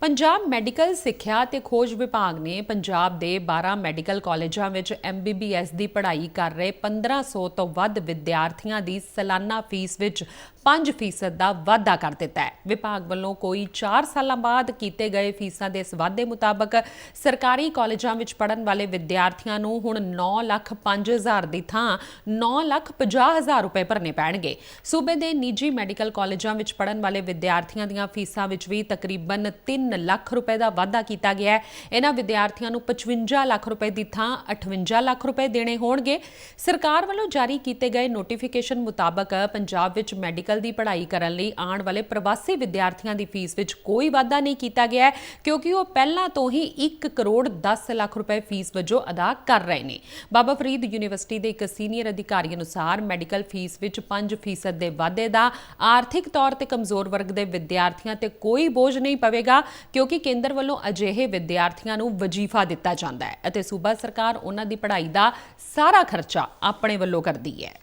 Punjab medical ਸਿੱਖਿਆ ਤੇ ਖੋਜ ਵਿਭਾਗ ਨੇ ਪੰਜਾਬ ਦੇ 12 ਮੈਡੀਕਲ ਕਾਲਜਾਂ ਵਿੱਚ ਐਮਬੀਬੀਐਸ ਦੀ ਪੜ੍ਹਾਈ ਕਰ ਰਹੇ 1500 ਤੋਂ ਵੱਧ ਵਿਦਿਆਰਥੀਆਂ ਦੀ ਸਾਲਾਨਾ ਫੀਸ ਵਿੱਚ 5% ਦਾ ਵਾਧਾ ਕਰ ਦਿੱਤਾ ਹੈ। ਵਿਭਾਗ ਵੱਲੋਂ ਕੋਈ 4 ਸਾਲਾਂ ਬਾਅਦ ਕੀਤੇ ਗਏ ਫੀਸਾਂ ਦੇ ਇਸ ਵਾਧੇ ਮੁਤਾਬਕ ਸਰਕਾਰੀ ਕਾਲਜਾਂ ਵਿੱਚ ਪੜ੍ਹਨ ਵਾਲੇ ਵਿਦਿਆਰਥੀਆਂ ਨੂੰ ਹੁਣ 9 ਲੱਖ 5000 ਦੀ ਥਾਂ 9 ਲੱਖ 50000 ਰੁਪਏ ਭਰਨੇ ਪੈਣਗੇ। ਸੂਬੇ ਦੇ ਨਿੱਜੀ ਮੈਡੀਕਲ ਕਾਲਜਾਂ ਵਿੱਚ ਪੜ੍ਹਨ ਵਾਲੇ ਵਿਦਿਆਰਥੀਆਂ ਦੀਆਂ ਫੀਸਾਂ ਵਿੱਚ ਵੀ ਤਕਰੀਬਨ 3 ਲੱਖ ਰੁਪਏ ਦਾ ਵਾਧਾ ਕੀਤਾ ਗਿਆ ਹੈ। ਇਹਨਾਂ ਵਿਦਿਆਰਥੀਆਂ ਨੂੰ 55 ਲੱਖ ਰੁਪਏ ਦੀ ਥਾਂ 58 ਲੱਖ ਰੁਪਏ ਦੇਣੇ ਹੋਣਗੇ। ਸਰਕਾਰ ਵੱਲੋਂ ਜਾਰੀ ਕੀਤੇ ਗਏ ਨੋਟੀਫਿਕੇਸ਼ਨ ਮੁਤਾਬਕ ਪੰਜਾਬ ਵਿੱਚ ਮੈਡੀਕਲ ਦੀ ਪੜ੍ਹਾਈ ਕਰਨ ਲਈ ਆਉਣ ਵਾਲੇ ਪ੍ਰਵਾਸੀ ਵਿਦਿਆਰਥੀਆਂ ਦੀ ਫੀਸ ਵਿੱਚ ਕੋਈ ਵਾਧਾ ਨਹੀਂ ਕੀਤਾ ਗਿਆ ਹੈ, ਕਿਉਂਕਿ ਉਹ ਪਹਿਲਾਂ ਤੋਂ ਹੀ 1 ਕਰੋੜ 10 ਲੱਖ ਰੁਪਏ ਫੀਸ ਵਜੋਂ ਅਦਾ ਕਰ ਰਹੇ ਨੇ। ਬਾਬਾ ਫਰੀਦ ਯੂਨੀਵਰਸਿਟੀ ਦੇ ਇੱਕ ਸੀਨੀਅਰ ਅਧਿਕਾਰੀ ਅਨੁਸਾਰ ਮੈਡੀਕਲ ਫੀਸ ਵਿੱਚ 5% ਦੇ ਵਾਧੇ ਦਾ ਆਰਥਿਕ ਤੌਰ ਤੇ ਕਮਜ਼ੋਰ ਵਰਗ ਦੇ ਵਿਦਿਆਰਥੀਆਂ ਤੇ ਕੋਈ ਬੋਝ ਨਹੀਂ ਪਵੇਗਾ। ਕਿਉਂਕਿ ਕੇਂਦਰ ਵੱਲੋਂ ਅਜਿਹੇ ਵਿਦਿਆਰਥੀਆਂ ਨੂੰ ਵਜੀਫਾ ਦਿੱਤਾ ਜਾਂਦਾ ਹੈ ਅਤੇ ਸੂਬਾ ਸਰਕਾਰ ਉਹਨਾਂ ਦੀ ਪੜ੍ਹਾਈ ਦਾ ਸਾਰਾ ਖਰਚਾ ਆਪਣੇ ਵੱਲੋਂ ਕਰਦੀ ਹੈ।